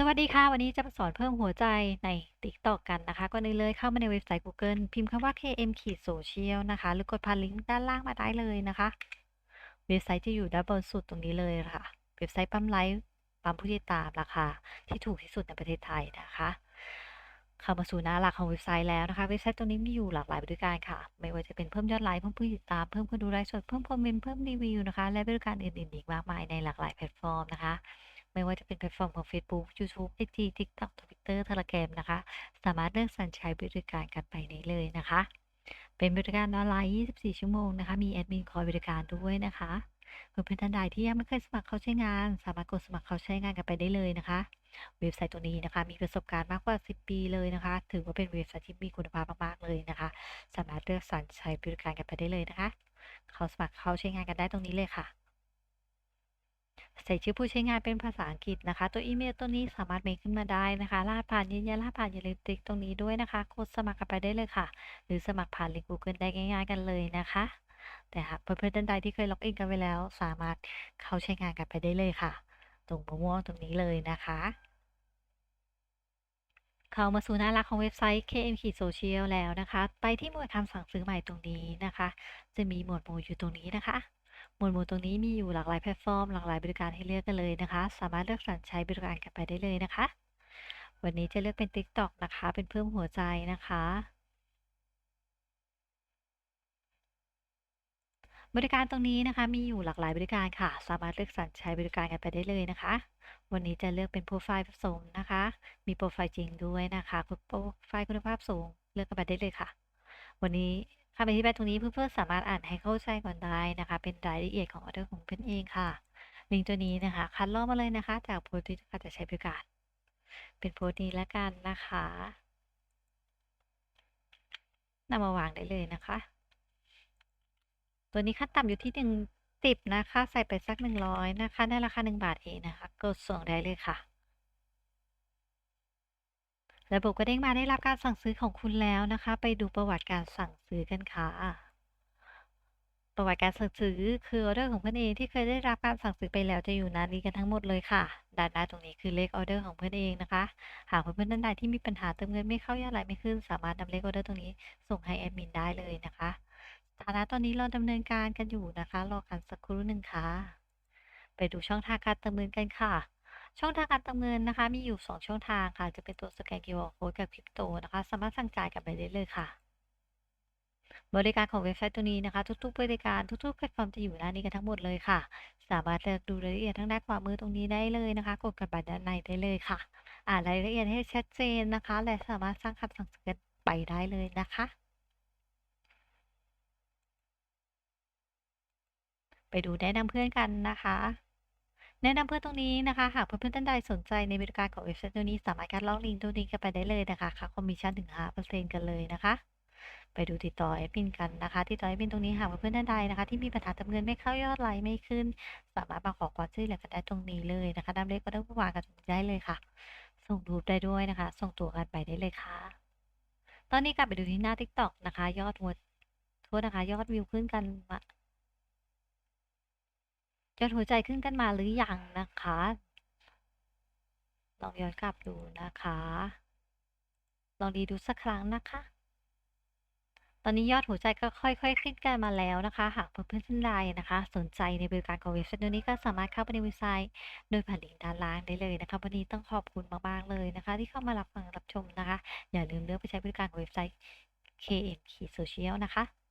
สวัสดีค่ะ วันนี้จะมาสอนเพิ่มหัวใจใน TikTok กันนะคะก่อนอื่นเลยเข้ามาในเว็บไซต์กูเกิลพิมพ์คำว่า km-social นะคะ หรือกดผ่านลิงก์ด้านล่างมาได้เลยนะคะ เว็บไซต์จะอยู่ด้านบนสุดตรงนี้เลยค่ะ เว็บไซต์ปั๊มไลค์ปั๊มผู้ติดตามราคาที่ถูกที่สุดในประเทศไทยนะคะ เข้ามาสู่หน้าหลักของเว็บไซต์แล้วนะคะ เว็บไซต์ตรงนี้มีอยู่หลากหลายบริการค่ะ ไม่ว่าจะเป็นเพิ่มยอดไลค์เพิ่มผู้ติดตามเพิ่มคนดูไลฟ์สดเพิ่มคอมเมนต์เพิ่มรีวิวนะคะ และบริการอื่นๆอีกมากมายในหลากหลายแพลตฟอร์มนะคะ ไม่ว่าจะเป็นแพลตฟอร์มของ Facebook YouTube IG TikTok Twitter Telegram นะคะ สามารถเลือกสรรใช้บริการกันไปได้เลยนะคะ เป็นบริการออนไลน์ 24 ชั่วโมงนะคะ มีแอดมินคอยบริการด้วยนะคะเพื่อนๆท่านใดที่ยังไม่เคยสมัครเข้าใช้งาน สามารถกดสมัครเข้าใช้งานกันไปได้เลยนะคะ เว็บไซต์ตัวนี้นะคะ มีประสบการณ์มากกว่า 10 ปีเลยนะคะ ถือว่าเป็นเว็บไซต์ที่มีคุณภาพมากๆเลยนะคะ สามารถเลือกสรรใช้บริการกันไปได้เลยนะคะ เขาสมัครเข้าใช้งานกันได้ตรงนี้เลยค่ะ ใส่ชื่อผู้ใช้งานเป็นภาษาอังกฤษนะคะ ตัวอีเมลตัวนี้สามารถเมคขึ้นมาได้นะคะรหัสผ่านยืนยันรหัสผ่านอย่าลืมติ๊กตรงนี้ด้วยนะคะกดสมัครกันไปได้เลยค่ะ หรือสมัครผ่านลิงก์ Google ได้ง่าย ๆ กันเลยนะคะ แต่หากเพื่อนๆท่านใดที่เคยล็อกอินกันไว้แล้ว สามารถเข้าใช้งานกันไปได้เลยค่ะ ตรงม่วงตรงนี้เลยนะคะเข้ามาสู่หน้าหลักของเว็บไซต์ KM Social แล้วนะคะ ไปที่หมวดคำสั่งซื้อใหม่ตรงนี้นะคะ จะมีหมวดหมู่อยู่ตรงนี้นะคะ หมวดหมู่ตรงนี้มีอยู่หลากหลายแพลตฟอร์มหลากหลายบริการให้เลือกกันเลยนะคะ สามารถเลือกสรรใช้บริการกันไปได้เลยนะคะ วันนี้จะเลือกเป็น TikTok นะคะ เป็นเพิ่มหัวใจนะคะ บริการตรงนี้นะคะ มีอยู่หลากหลายบริการค่ะ สามารถเลือกสรรใช้บริการกันไปได้เลยนะคะ วันนี้จะเลือกเป็นโปรไฟล์ผสมนะคะ มีโปรไฟล์จริงด้วยนะคะโปรไฟล์คุณภาพสูงเลือกกันไปได้เลยค่ะ วันนี้ คำอธิบายตรงนี้เพื่อนๆสามารถอ่านให้เข้าใจก่อนได้นะคะ เป็นรายละเอียดของออเดอร์ของเพื่อนเองค่ะลิงก์ตัวนี้นะคะ คัดลอกมาเลยนะคะ จากโพสต์ที่ต้องกาจะใช้บริการ เป็นโพสต์นี้แล้วกันนะคะนำมาวางได้เลยนะคะ ตัวนี้ขั้นต่ำอยู่ที่หนึ่งสิบนะคะ ใส่ไปสักหนึ่งร้อยนะคะ ได้ราคาหนึ่งบาทเองนะคะ กดส่งได้เลยค่ะ ระบบก็เด้งมาได้รับการสั่งซื้อของคุณแล้วนะคะ ไปดูประวัติการสั่งซื้อกันค่ะ ประวัติการสั่งซื้อคือออเดอร์ของเพื่อนเองที่เคยได้รับการสั่งซื้อไปแล้วจะอยู่หน้านี้กันทั้งหมดเลยค่ะ ด้านหน้าตรงนี้คือเลขออเดอร์ของเพื่อนเองนะคะ หากเพื่อนๆท่านใดที่มีปัญหาเติมเงินไม่เข้ายอดไลไม่ขึ้น สามารถนำเลขออเดอร์ตรงนี้ส่งให้แอดมินได้เลยนะคะฐานะตอนนี้เราดำเนินการกันอยู่นะคะ รอกันสักครู่หนึ่งค่ะ ไปดูช่องทางการเติมเงินกันค่ะ ช่องทางการเติมเงินนะคะ มีอยู่ 2 ช่องทางค่ะ จะเป็นตัวสแกน QR Code กับคริปโตนะคะ สามารถสั่งจ่ายกันไปได้เลยค่ะ บริการของเว็บไซต์ตัวนี้นะคะ ทุกๆ บริการทุกๆแพลตฟอร์มจะอยู่หน้านี้กันทั้งหมดเลยค่ะ สามารถเลือกดูรายละเอียดทางด้านขวามือตรงนี้ได้เลยนะคะ กดกันไปด้านในได้เลยค่ะ อ่านรายละเอียดให้ชัดเจนนะคะ และสามารถสร้างคำสั่งซื้อกันไปได้เลยนะคะไปดูแนะนำเพื่อนกันนะคะ แนะนำเพื่อนตรงนี้นะคะ หากเพื่อนๆท่านใดสนใจในบริการของเว็บไซต์ตัวนี้ สามารถการลอกลิงก์ตัวนี้กันไปได้เลยนะคะค่าคอมมิชชั่นถึง5%กันเลยนะคะ ไปดูติดต่อแอดมินกันนะคะติดต่อแอดมินตรงนี้หากเพื่อนๆท่านใดนะคะ ที่มีปัญหาเติมเงินไม่เข้ายอดไลค์ไม่ขึ้น สามารถมาขอความช่วยเหลือกันได้ตรงนี้เลยนะคะนำเลขก็ได้วางกันได้เลยค่ะ ส่งรูปได้ด้วยนะคะ ส่งตัวกันไปได้เลยค่ะ ตอนนี้กลับไปดูที่หน้า TikTok นะคะ ยอดหัวโทษนะคะ ยอดวิวขึ้นกันมา ยอดหัวใจขึ้นกันมาหรือยังนะคะ ลองย้อนกลับดูนะคะ ลองดีดูสักครั้งนะคะ ตอนนี้ยอดหัวใจก็ค่อยๆขึ้นกันมาแล้วนะคะ หากเพื่อนๆท่านใดนะคะ สนใจในบริการของเว็บไซต์นี้ก็สามารถเข้าไปในเว็บไซต์ โดยผ่านลิงก์ด้านล่างได้เลยนะคะ วันนี้ต้องขอบคุณมากๆเลยนะคะ ที่เข้ามารับฟังรับชมนะคะ อย่าลืมเลือกไปใช้บริการของเว็บไซต์ KM Social นะคะ